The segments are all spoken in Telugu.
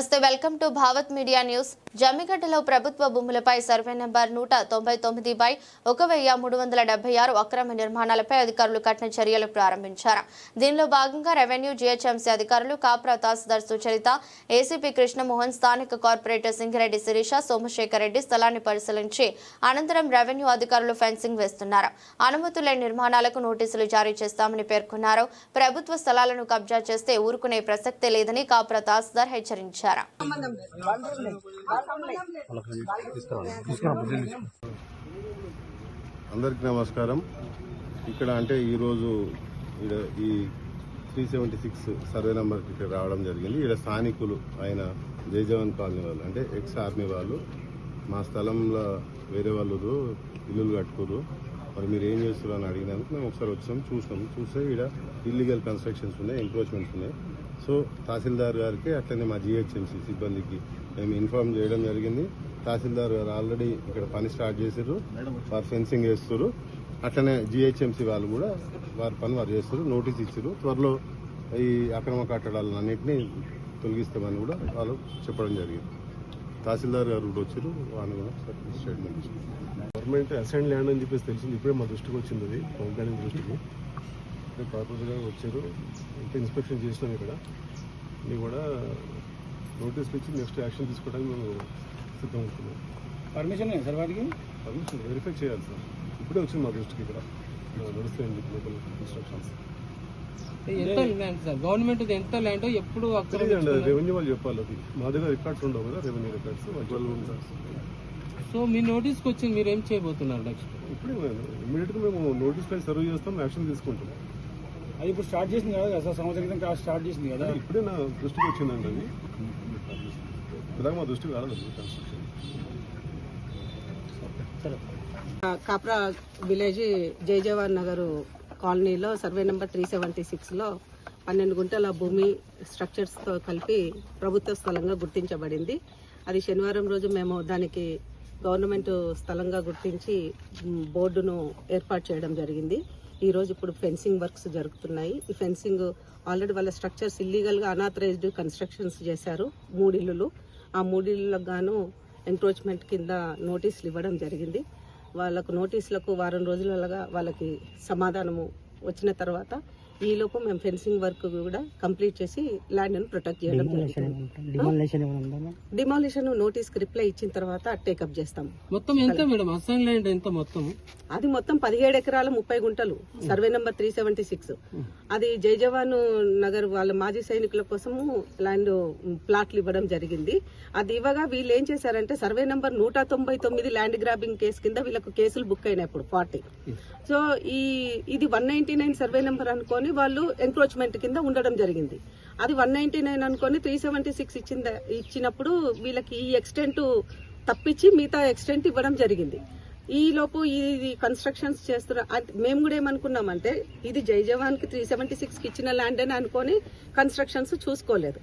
నమస్తే welcome to Bhavat media news. జమ్మిగడ్డలో ప్రభుత్వ భూములపై సర్వే నెంబర్ నూట తొంభై తొమ్మిది బై ఒక వెయ్యి మూడు వందల డెబ్బై ఆరు అక్రమ నిర్మాణాలపై అధికారులు కఠిన చర్యలు ప్రారంభించారు. దీనిలో భాగంగా రెవెన్యూ జీహెచ్ఎంసీ అధికారులు కాప్రా తహసీల్దార్ సుచరిత ఏసీపీ కృష్ణమోహన్ స్థానిక కార్పొరేటర్ సింగిరెడ్డి శిరీష సోమశేఖర్ రెడ్డి స్థలాన్ని పరిశీలించి అనంతరం రెవెన్యూ అధికారులు ఫెన్సింగ్ వేస్తున్నారు. అనుమతులు లేని నిర్మాణాలకు నోటీసులు జారీ చేస్తామని పేర్కొన్నారు. ప్రభుత్వ స్థలాలను కబ్జా చేస్తే ఊరుకునే ప్రసక్తే లేదని కాప్రా తహసీల్దార్ హెచ్చరించారు. అందరికీ నమస్కారం. ఇక్కడ అంటే ఈరోజు ఈడ ఈ త్రీ సెవెంటీ సిక్స్ సర్వే నెంబర్కి ఇక్కడ రావడం జరిగింది. ఇక్కడ స్థానికులు ఆయన జై జవాన్ కాలనీ వాళ్ళు అంటే ఎక్స్ ఆర్మీ వాళ్ళు మా స్థలంలో వేరే వాళ్ళు ఇల్లులు కట్టుకోరు మరి మీరు ఏం చేస్తారు అని అడిగినందుకు మేము ఒకసారి వచ్చాం చూసాం చూస్తే ఇక్కడ ఇల్లీగల్ కన్స్ట్రక్షన్స్ ఉన్నాయి ఎంక్రోచ్మెంట్స్ ఉన్నాయి. సో తహసీల్దార్ గారికి అట్లనే మా జిహెచ్ఎంసీ సిబ్బందికి మేము ఇన్ఫార్మ్ చేయడం జరిగింది. తహసీల్దార్ గారు ఆల్రెడీ ఇక్కడ పని స్టార్ట్ చేశారు వారు ఫెన్సింగ్ వేస్తారు అట్లనే జిహెచ్ఎంసీ వాళ్ళు కూడా వారి పని వారు చేస్తారు నోటీస్ ఇచ్చారు త్వరలో ఈ అక్రమ కట్టడాలను అన్నింటినీ తొలగిస్తామని కూడా వాళ్ళు చెప్పడం జరిగింది. తహసీల్దార్ గారు కూడా వచ్చారు వాళ్ళు కూడా స్టేట్మెంట్ ఇచ్చారు. గవర్నమెంట్ అసైన్ ల్యాండ్ అని చెప్పేసి తెలిసింది. ఇప్పుడే మా దృష్టికి వచ్చింది అది. పవన్ కళ్యాణ్ దృష్టికి. ప్రాపర్గా వచ్చారు. ఇంకా ఇన్స్పెక్షన్ చేసినాం ఇక్కడ. ఇది కూడా నోటీసులు ఇచ్చి నెక్స్ట్ యాక్షన్ తీసుకోవడానికి మేము సిద్ధం అవుతున్నాం పర్మిషన్ సార్ వాటికి? పర్మిషన్ వెరిఫై చేయాలి సార్. ఇప్పుడే వచ్చింది మా దృష్టికి ఇక్కడ. నడుస్తాయండి లోకల్ ఇన్స్ట్రక్షన్స్ ఎంత ల్యాండ్ సార్? గవర్నమెంట్ ఎంత ల్యాండ్ ఎప్పుడు రెవెన్యూ వాళ్ళు చెప్పాలి అది. మా దగ్గర రికార్డ్స్ ఉండవు కదా రెవెన్యూ రికార్డ్స్ సో మీ నోటీస్కి వచ్చి మీరు ఏం చేయబోతున్నారు నెక్స్ట్ ఇప్పుడే ఇమీడియట్గా మేము నోటీస్ పై సర్వ్ చేస్తాం యాక్షన్ తీసుకుంటాం. అది ఇప్పుడు స్టార్ట్ చేసింది కదా సార్ సంవత్సరం క్రితం క్లాస్ స్టార్ట్ చేసింది కదా. ఇప్పుడే నా దృష్టికి వచ్చిందండి అది. ఇలాగ మా దృష్టికి రాలేదు కన్స్ట్రక్షన్ కాప్రా విలేజ్ జై జవాన్ నగర్ కాలనీలో సర్వే నెంబర్ త్రీ సెవెంటీ సిక్స్లో పన్నెండు గుంటల భూమి స్ట్రక్చర్స్తో కలిపి ప్రభుత్వ స్థలంగా గుర్తించబడింది. అది శనివారం రోజు మేము దానికి గవర్నమెంట్ స్థలంగా గుర్తించి బోర్డును ఏర్పాటు చేయడం జరిగింది. ఈరోజు ఇప్పుడు ఫెన్సింగ్ వర్క్స్ జరుగుతున్నాయి. ఈ ఫెన్సింగ్ ఆల్రెడీ వాళ్ళ స్ట్రక్చర్స్ ఇల్లీగల్గా అనాథరైజ్డ్ కన్స్ట్రక్షన్స్ చేశారు మూడిల్లులు ఆ మూడిళ్ళకు గాను ఎంక్రోచ్మెంట్ కింద నోటీసులు ఇవ్వడం జరిగింది. వాళ్ళకు నోటీసులకు వారం రోజులగా వాళ్ళకి సమాధానము వచ్చిన తర్వాత ఈలోపు మేము ఫెన్సింగ్ వర్క్ కూడా కంప్లీట్ చేసి ల్యాండ్ను ప్రొటెక్ట్ చేయడం జరుగుతుంది డిమాలిషన్ నోటీస్కి రిప్లై ఇచ్చిన తర్వాత టేకప్ చేస్తాం. మొత్తం ఎంత మేడం? అసైన్ ల్యాండ్ ఎంత మొత్తం? అది మొత్తం పదిహేడు ఎకరాల ముప్పై గుంటలు. Survey number three seventy six అది జై జవాన్ నగర్ వాళ్ళ మాజీ సైనికుల కోసము ల్యాండ్ ప్లాట్లు ఇవ్వడం జరిగింది. అది ఇవ్వగా వీళ్ళు ఏం చేశారంటే సర్వే నెంబర్ నూట తొంభై తొమ్మిది ల్యాండ్ గ్రాబింగ్ కేసు కింద వీళ్ళకు కేసులు బుక్ అయినాయి ఇప్పుడు ఫార్టీ సో ఈ ఇది one ninety nine survey number అనుకొని వాళ్ళు ఎంక్రోచ్మెంట్ కింద ఉండడం జరిగింది. అది వన్ నైన్టీ నైన్ అనుకొని త్రీ సెవెంటీ సిక్స్ ఇచ్చిన ఇచ్చినప్పుడు వీళ్ళకి ఈ ఎక్స్టెంట్ తప్పించి మిగతా ఎక్స్టెంట్ ఇవ్వడం జరిగింది. ఈ లోపు కన్స్ట్రక్షన్స్ చేస్తున్న మేము కూడా ఏమనుకున్నామంటే ఇది జై జవాన్కి త్రీ సెవెంటీ సిక్స్కి ఇచ్చిన ల్యాండ్ అని అనుకొని కన్స్ట్రక్షన్స్ చూసుకోలేదు.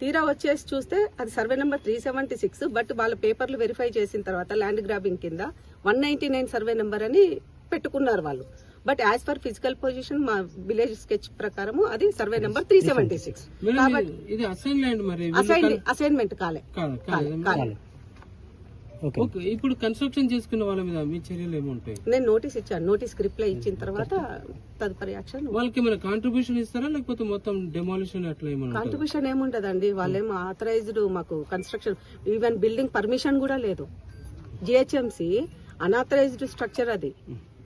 తీరా వచ్చేసి చూస్తే అది survey number three seventy six but వాళ్ళ పేపర్లు వెరిఫై చేసిన తర్వాత ల్యాండ్ గ్రాబింగ్ కింద one ninety nine survey number అని పెట్టుకున్నారు వాళ్ళు. But as per physical position మా విలేజ్ స్కెచ్ ప్రకారం అది survey number three seventy six. Assignment కాలే. కాలే కాదు. కాలే ఓకే. ఇప్పుడు కన్స్ట్రక్షన్ చేసుకున్న వాళ్ళ మీద మీ చర్యలు ఏముంటాయి? నేను నోటీస్ ఇచ్చాను. నోటీస్ రిప్లై ఇచ్చిన తర్వాత తదుపరి యాక్షన్. వాళ్ళకి ఏమైనా కాంట్రిబ్యూషన్ ఇస్తారా? లేకపోతే మొత్తం డెమాలిషన్ అట్లా ఏమైనా ఉంటుందా? కాంట్రిబ్యూషన్ ఏముంటదండి వాళ్ళేమో ఆథరైజ్డ్ మాకు కన్స్ట్రక్షన్ ఈవెన్ బిల్డింగ్ పర్మిషన్ కూడా లేదు. జిహెచ్ఎంసి అనాథరైజ్డ్ స్ట్రక్చర్ అది.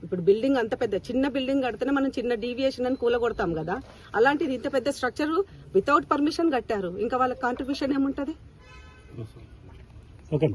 ఇప్పుడు బిల్డింగ్ అంత పెద్ద చిన్న బిల్డింగ్ కడితేనే మనం చిన్న డీవియేషన్ అని కూలగొడతాం కదా. అలాంటిది ఇంత పెద్ద స్ట్రక్చర్ వితౌట్ పర్మిషన్ కట్టారు. ఇంకా వాళ్ళకి కాంట్రిబ్యూషన్ ఏముంటది? ఓకే